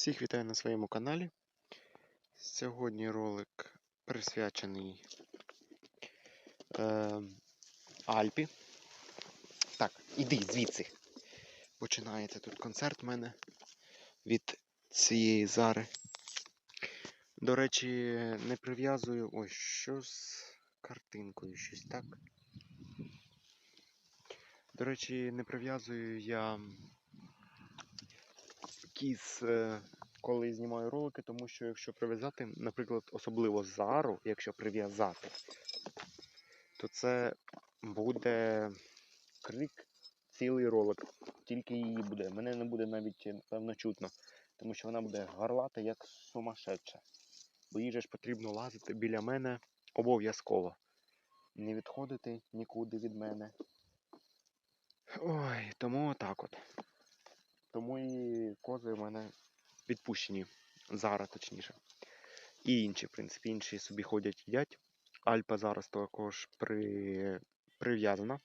Всіх вітаю на своєму каналі. Сьогодні ролик присвячений е, Альпі. Так, іди звідси. Починається тут концерт в мене від цієї зари. До речі, не прив'язую. Ой, що з картинкою щось, так? До речі, не прив'язую я кіз, е, коли знімаю ролики, тому що якщо прив'язати, наприклад, особливо зару, якщо прив'язати, то це буде крик цілий ролик. Тільки її буде. Мене не буде навіть, певно, чутно, тому що вона буде горлати як сумасшедша. Бо їй же ж потрібно лазити біля мене обов'язково. Не відходити нікуди від мене. Ой, тому отак от. Тому і кози в мене відпущені. Зараз точніше. І інші, в принципі, інші собі ходять їдять. Альпа зараз також при... прив'язана.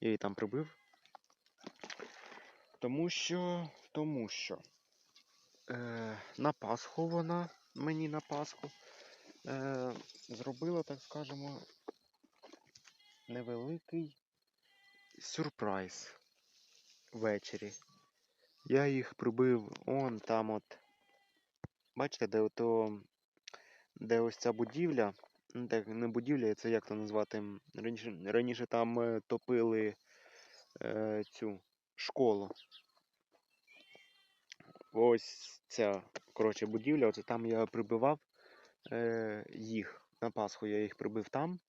Я її там прибив. Тому що. Тому що е, на Пасху вона мені на Пасху е, зробила, так скажемо, невеликий сюрприз ввечері. Я їх прибив он там от. Бачите, де ото, де ось ця будівля. Ну, так, не будівля, це як то назвати. Раніше, раніше там е, топили е, цю школу. Ось ця коротше, будівля, оце там я прибивав е, їх. На Пасху я їх прибив там,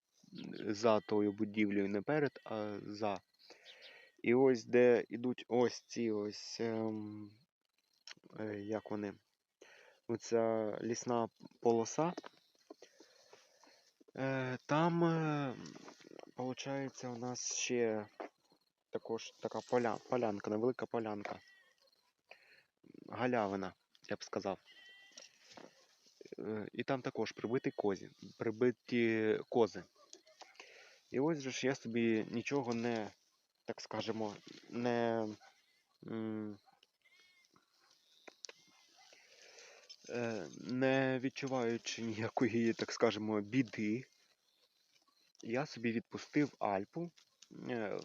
за тою будівлею, не перед, а за. І ось де йдуть ось ці ось. ем, е, як вони? Оця лісна полоса. Е, там, е, виходить, у нас ще також така поля, полянка, невелика полянка. Галявина, я б сказав. Е, і там також прибиті козі, прибиті кози. І ось же ж я собі нічого не, так скажемо, не. е, не відчуваючи ніякої, так скажемо, біди, я собі відпустив Альпу, е,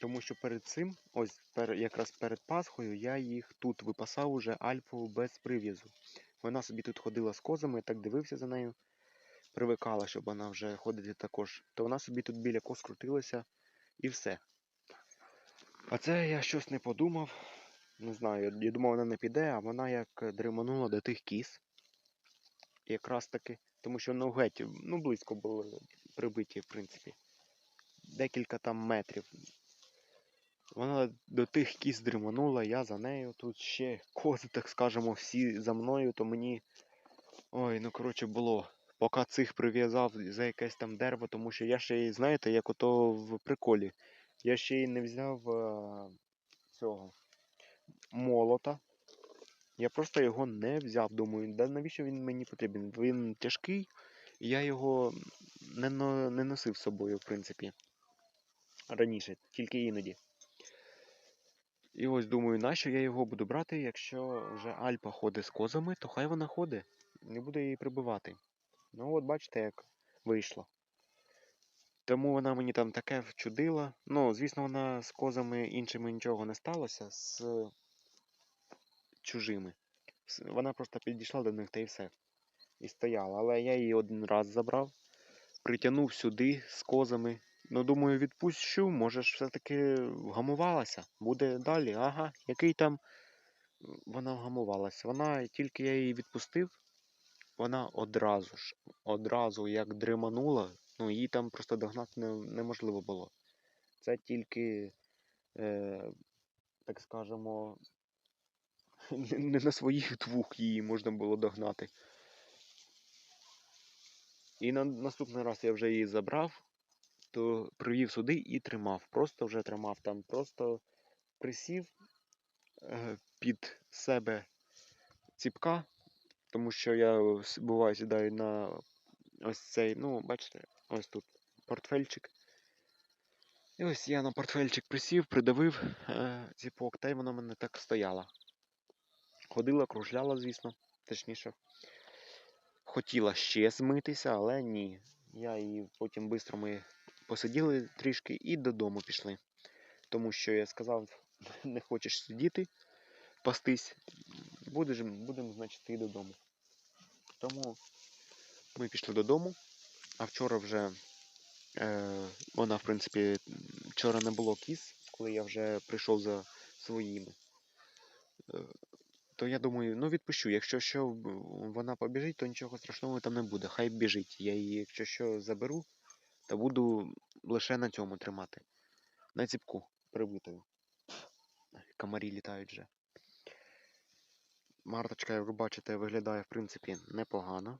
тому що перед цим, ось якраз перед Пасхою, я їх тут випасав уже Альпу без прив'язу. Вона собі тут ходила з козами, я так дивився за нею, привикала, щоб вона вже ходити також. То вона собі тут біля коз крутилася і все. А це я щось не подумав. Не знаю, я- думав, вона не піде, а вона як дриманула до тих кіз. Якраз таки, тому що ну геть, ну близько були прибиті, в принципі. Декілька там метрів. Вона до тих кіз дриманула, я за нею. Тут ще кози, так скажемо, всі за мною, то мені. Ой, ну коротше було. Поки цих прив'язав за якесь там дерево, тому що я ще знаєте, як ото в приколі. Я ще й не взяв е, цього молота. Я просто його не взяв. Думаю, да навіщо він мені потрібен? Він тяжкий, і я його не, не носив з собою, в принципі. Раніше, тільки іноді. І ось думаю, нащо я його буду брати, якщо вже Альпа ходить з козами, то хай вона ходить. Не буду її прибивати. Ну от бачите, як вийшло. Тому вона мені там таке вчудила. Ну, звісно, вона з козами іншими нічого не сталося, з чужими. Вона просто підійшла до них та й все. І стояла. Але я її один раз забрав, притягнув сюди з козами. Ну, думаю, відпущу, може ж все-таки вгамувалася. Буде далі. Ага, який там вона вгамувалася. Вона, тільки я її відпустив, вона одразу ж, одразу як дриманула, ну її там просто догнати не, неможливо було. Це тільки, е, так скажемо, не на своїх двох її можна було догнати. І на наступний раз я вже її забрав, то привів сюди і тримав. Просто вже тримав там, просто присів е, під себе ціпка, тому що я буває сідаю на ось цей, ну, бачите, ось тут портфельчик. І ось я на портфельчик присів, придавив е, ціпок, та й вона в мене так стояла. Ходила, кружляла, звісно, точніше. Хотіла ще змитися, але ні. Я її потім швидко ми посиділи трішки і додому пішли. Тому що я сказав, не хочеш сидіти, пастись, будемо, значить, і додому. Тому ми пішли додому, а вчора вже е, вона, в принципі, вчора не було кіз, коли я вже прийшов за своїми. Е, то я думаю, ну відпущу. Якщо що вона побіжить, то нічого страшного там не буде. Хай біжить. Я її, якщо що, заберу, то буду лише на цьому тримати. На ціпку прибитою. Комарі літають вже. Марточка, як ви бачите, виглядає в принципі непогано.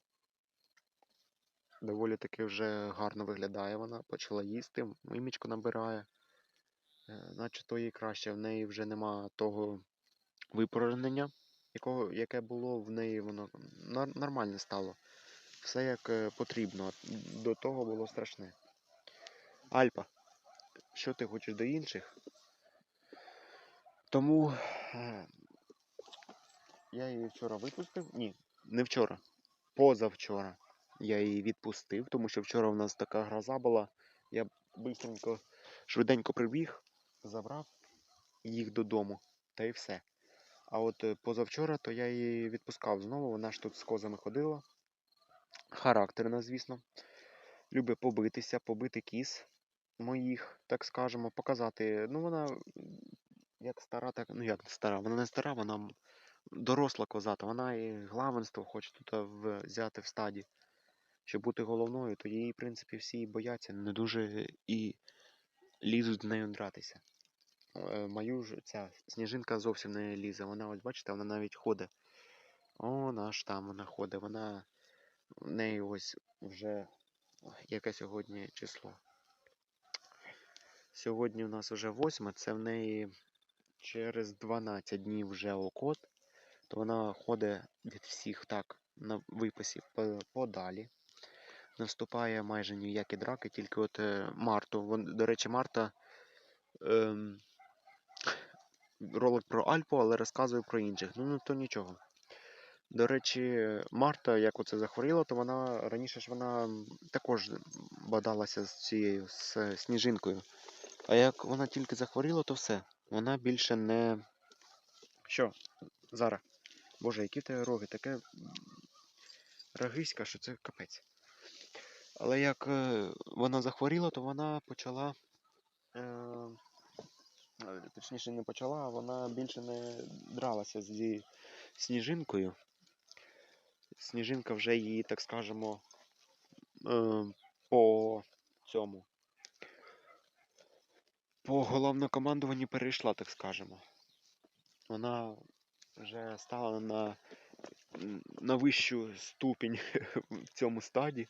Доволі таки вже гарно виглядає вона, почала їсти, мимічку набирає. Е, Наче то їй краще, в неї вже нема того випорожнення, якого, яке було в неї, воно нормальне стало. Все як е, потрібно. До того було страшне. Альпа, що ти хочеш до інших? Тому е, я її вчора випустив. Ні, не вчора. Позавчора я її відпустив, тому що вчора в нас така гроза була. Я бистренько, швиденько прибіг, забрав їх додому, та й все. А от е, позавчора то я її відпускав знову, вона ж тут з козами ходила. Характерна, звісно. Любить побитися, побити кіз моїх, так скажемо, показати. Ну, вона як стара, так. Ну як стара, вона не стара, вона доросла козата. Вона і главенство хоче тут взяти в стаді. Щоб бути головною, то її, в принципі, всі бояться, не дуже і лізуть з нею дратися. Е, Мою ж ця сніжинка зовсім не лізе. Вона, ось бачите, вона навіть ходить. О, ж там вона ходить. Вона в неї ось вже яке сьогодні число. Сьогодні у нас вже восьме, це в неї через 12 днів вже окот, то вона ходить від всіх так на виписі по- подалі. Не вступає майже ні в які драки, тільки от е, Марту. Вон, до речі, Марта ем, ролик про Альпу, але розказує про інших. Ну, ну то нічого. До речі, Марта, як оце захворіла, то вона раніше ж вона також бадалася з цією з е, сніжинкою. А як вона тільки захворіла, то все. Вона більше не. Що? Зара? Боже, які тебе роги? Таке рогиська, що це капець. Але як е, вона захворіла, то вона почала. Е, е, точніше, не почала, а вона більше не дралася зі сніжинкою. Сніжинка вже її, так скажемо, по цьому. По головнокомандуванню перейшла, так скажемо. Вона вже стала на, на вищу ступінь в цьому стаді.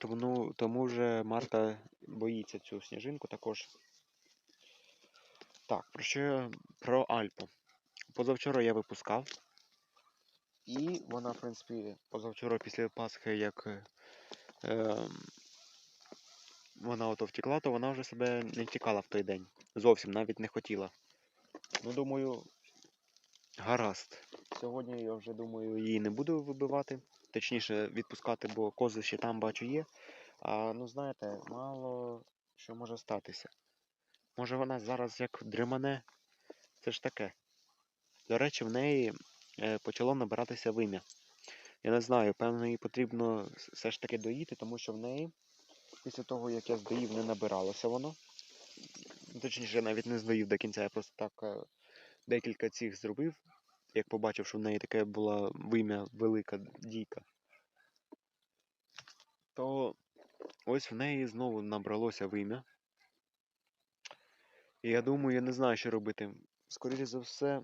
Тому, тому вже Марта боїться цю сніжинку також. Так, про що про Альпу. Позавчора я випускав. І вона, в принципі, позавчора після Пасхи, як е, ем, вона ото втекла, то вона вже себе не втікала в той день. Зовсім навіть не хотіла. Ну, думаю, гаразд. Сьогодні я вже думаю, її не буду вибивати. Точніше, відпускати, бо кози ще там бачу є. А ну знаєте, мало що може статися. Може вона зараз як дримане. Це ж таке. До речі, в неї е, почало набиратися вим'я. Я не знаю, певно, їй потрібно все ж таки доїти, тому що в неї після того, як я здоїв, не набиралося воно. Точніше, навіть не здоїв до кінця, я просто так е, декілька цих зробив, як побачив, що в неї таке була вим'я велика дійка. То ось в неї знову набралося вим'я. І я думаю, я не знаю, що робити. Скоріше за все,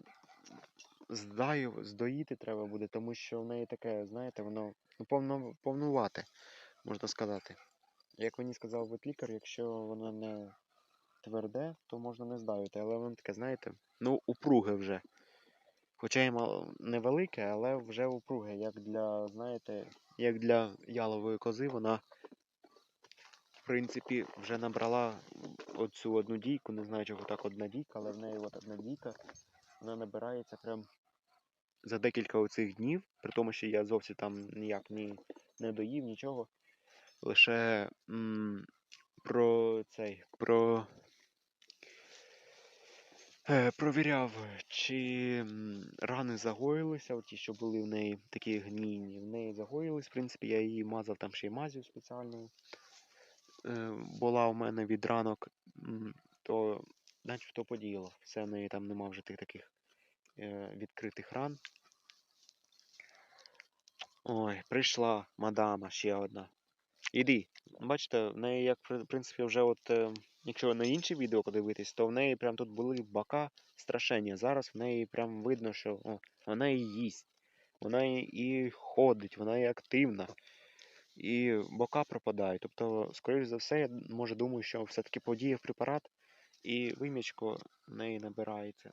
здаю, здоїти треба буде, тому що в неї таке, знаєте, воно ну, повно, повнувате, можна сказати. Як мені сказав ветлікар, якщо воно не тверде, то можна не здавити, але воно таке, знаєте, ну, упруге вже. Хоча мал- невелике, але вже упруге, як для, знаєте, як для ялової кози, вона, в принципі, вже набрала оцю одну дійку, не знаю, чого так одна дійка, але в неї от одна дійка вона набирається прям за декілька оцих днів, при тому, що я зовсім там ніяк ні, не доїв, нічого. Лише м, про цей, про. Е, провіряв, чи рани загоїлися, ті, що були в неї такі гнійні, в неї загоїлись. В принципі, я її мазав там ще й мазю спеціальною. Е, була у мене від ранок, то начебто подіяло. Все в неї там нема вже тих таких е, відкритих ран. Ой, прийшла мадама ще одна. Іди. Бачите, в неї, як в принципі, вже от, е, якщо на інші відео подивитись, то в неї прям тут були бока страшенні. Зараз в неї прям видно, що о, вона і їсть, вона і ходить, вона і активна. І бока пропадають. Тобто, скоріш за все, я може думаю, що все-таки подіяв препарат, і вимічко в неї набирається.